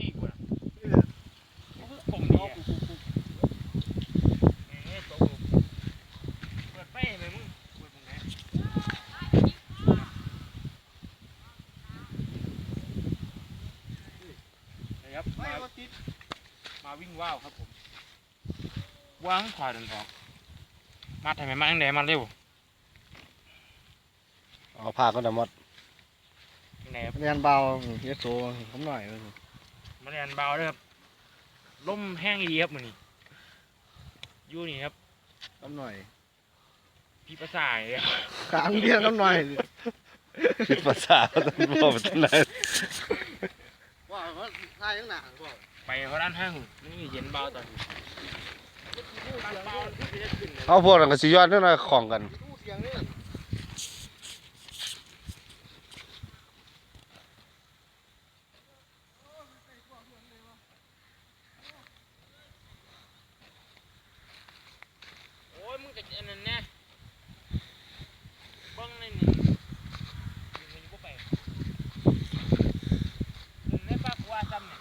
นี่กูนะผมดีอะเอ๊ะตัวผมเปิดไฟไหมมึงเปิดตรงไหนนะครับมามาวิ่งว่าวครับผมว่างขวาเดินออก มาทำไมมาตั้งแต่มาเร็วเอาผ้าก็ดมดไหนครับ เรียนเบาเยอะโซผมหน่อย มาเรียนเบาด้วยครับลมแห้งดีครับมือนี้อยู่นี่ครับน้ำหน่อยพี่ประสาทเลยอะขางเดียวน้ำหน่อยคิดภาษาต้องบอกเป็นไหนว่าเขาทายยังหนักว่าไปเขาด้านห้างนี่เย็นเบาตอนนี้ด้านเบาที่จะขึ้นเลยเอาพวกนั้นก็สิย้อนเรื่องอะไรของกัน ตู้เสียงนี่โอ้ยมึงกับอันนั้นแน่ เบ้างในนี่มึงก็ไปมึงได้ปากว่าซ้ำเนี่ย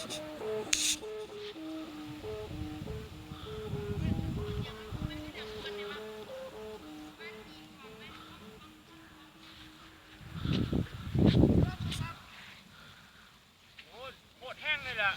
โอ้ยโคตรแห้งเลยล่ะ